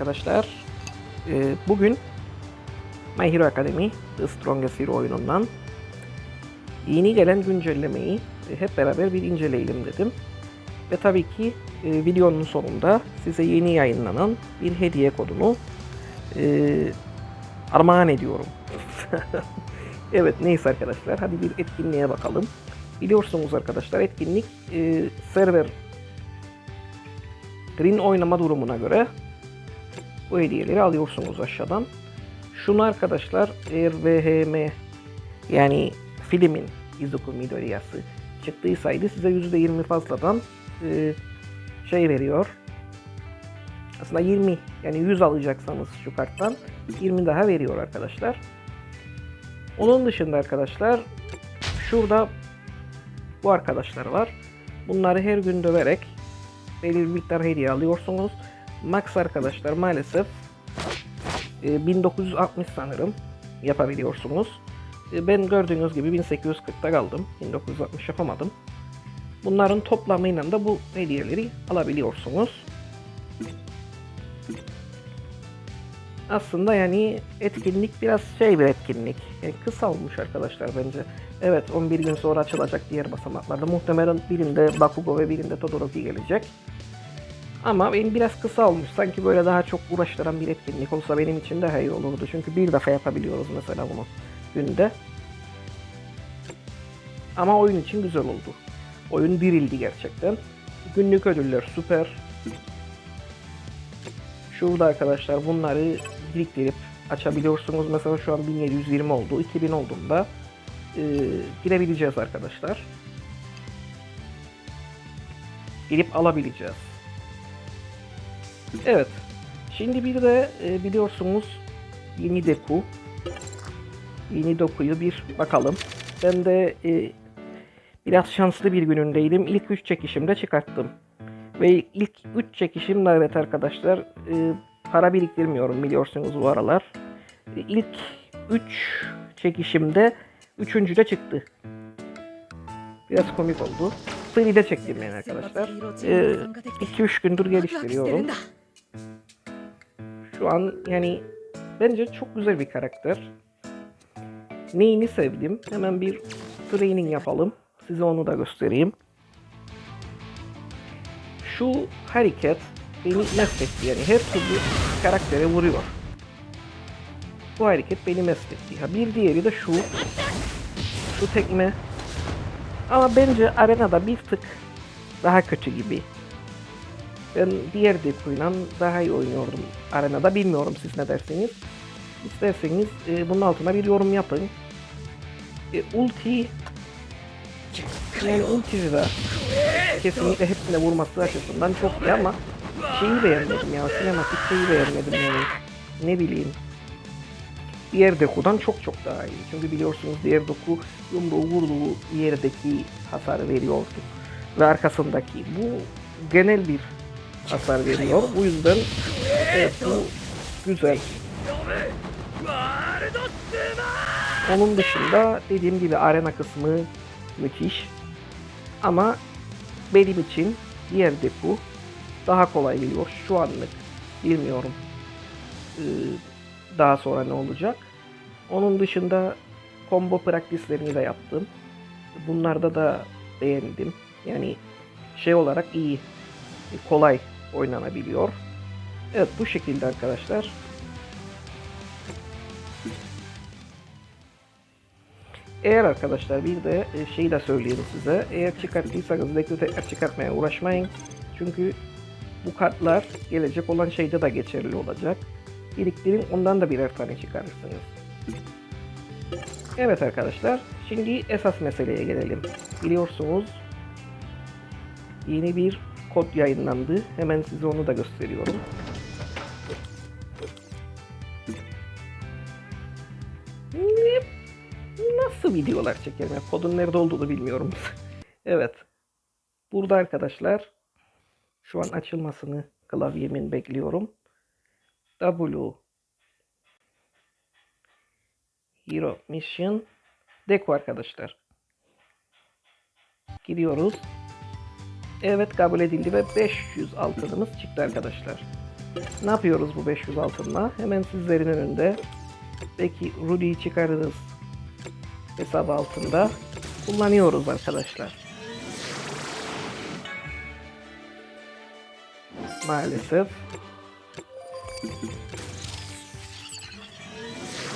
arkadaşlar. Ee, bugün My Hero Academy The Strongest Hero oyunundan yeni gelen güncellemeyi e, hep beraber bir inceleyelim dedim. Ve tabii ki e, videonun sonunda size yeni yayınlanan bir hediye kodunu e, armağan ediyorum. evet neyse arkadaşlar hadi bir etkinliğe bakalım. Biliyorsunuz arkadaşlar etkinlik e, server Green oynama durumuna göre bu hediyeleri alıyorsunuz aşağıdan. Şunu arkadaşlar eğer VHM yani filmin Izuku Midoriyası çıktıysaydı size %20 fazladan e, şey veriyor. Aslında 20 yani 100 alacaksanız şu karttan 20 daha veriyor arkadaşlar. Onun dışında arkadaşlar şurada bu arkadaşlar var. Bunları her gün döverek belirli miktar hediye alıyorsunuz. Max arkadaşlar maalesef e, 1960 sanırım yapabiliyorsunuz. E, Ben gördüğünüz gibi 1840'ta kaldım. 1960 yapamadım. Bunların toplamıyla da bu hediyeleri alabiliyorsunuz. Aslında yani etkinlik biraz şey bir etkinlik. Yani kısa olmuş arkadaşlar bence. Evet 11 gün sonra açılacak diğer basamaklarda. Muhtemelen birinde Bakugo ve birinde Todoroki gelecek. Ama benim biraz kısa olmuş. Sanki böyle daha çok uğraştıran bir etkinlik olsa benim için daha iyi olurdu. Çünkü bir defa yapabiliyoruz mesela bunu günde. Ama oyun için güzel oldu. Oyun dirildi gerçekten. Günlük ödüller süper. Şurada arkadaşlar bunları biriktirip açabiliyorsunuz. Mesela şu an 1720 oldu. 2000 olduğunda e, girebileceğiz arkadaşlar. Girip alabileceğiz. Evet. Şimdi bir de e, biliyorsunuz yeni deku. Yeni dokuyu bir bakalım. Ben de e, biraz şanslı bir günündeydim. İlk 3 çekişimde çıkarttım. Ve ilk 3 çekişimde evet arkadaşlar e, para biriktirmiyorum biliyorsunuz bu aralar. E, ilk 3 çekişimde 3. de çıktı. Biraz komik oldu. Free'de çektim yani arkadaşlar. 2-3 gündür geliştiriyorum. Şu an yani bence çok güzel bir karakter. Neyini sevdim? Hemen bir training yapalım. Size onu da göstereyim. Şu hareket beni mest etti. Yani her türlü karaktere vuruyor. Bu hareket beni mest etti. Ha bir diğeri de şu. Şu tekme. Ama bence arenada bir tık daha kötü gibi. Ben diğer Deku'yla daha iyi oynuyordum arenada. Bilmiyorum siz ne dersiniz. İsterseniz e, bunun altına bir yorum yapın. E, ulti yani ulti de kesinlikle hepsine vurması açısından çok iyi ama şeyi beğenmedim ya sinematik şeyi beğenmedim yani ne bileyim diğer Deku'dan çok çok daha iyi. Çünkü biliyorsunuz diğer Deku yumruğu vurduğu yerdeki hasar veriyordu. Ve arkasındaki bu genel bir hasar veriyor. Bu yüzden evet bu güzel. Onun dışında dediğim gibi arena kısmı müthiş. Ama benim için diğer depo daha kolay geliyor şu anlık. Bilmiyorum. Ee, daha sonra ne olacak. Onun dışında combo praktislerini de yaptım. Bunlarda da beğendim. Yani şey olarak iyi, kolay oynanabiliyor. Evet bu şekilde arkadaşlar. Eğer arkadaşlar bir de e, şeyi de söyleyeyim size. Eğer çıkarttıysanız Deku tekrar çıkartmaya uğraşmayın. Çünkü bu kartlar gelecek olan şeyde de geçerli olacak. Biriktirin ondan da birer tane çıkarırsınız. Evet arkadaşlar. Şimdi esas meseleye gelelim. Biliyorsunuz yeni bir kod yayınlandı. Hemen size onu da gösteriyorum. Nasıl videolar çekerim ya? Kodun nerede olduğunu bilmiyorum. evet. Burada arkadaşlar şu an açılmasını klavyemin bekliyorum. W Hero Mission Deco arkadaşlar. Gidiyoruz. Evet kabul edildi ve 500 altınımız çıktı arkadaşlar. Ne yapıyoruz bu 500 altınla? Hemen sizlerin önünde. Belki Rudy'yi çıkarırız. Hesap altında. Kullanıyoruz arkadaşlar. Maalesef.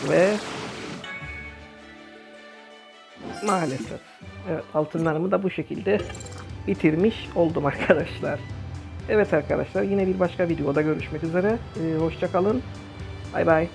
Ve maalesef. Evet altınlarımı da bu şekilde bitirmiş oldum arkadaşlar. Evet arkadaşlar yine bir başka videoda görüşmek üzere. Ee, hoşça kalın. Bay bay.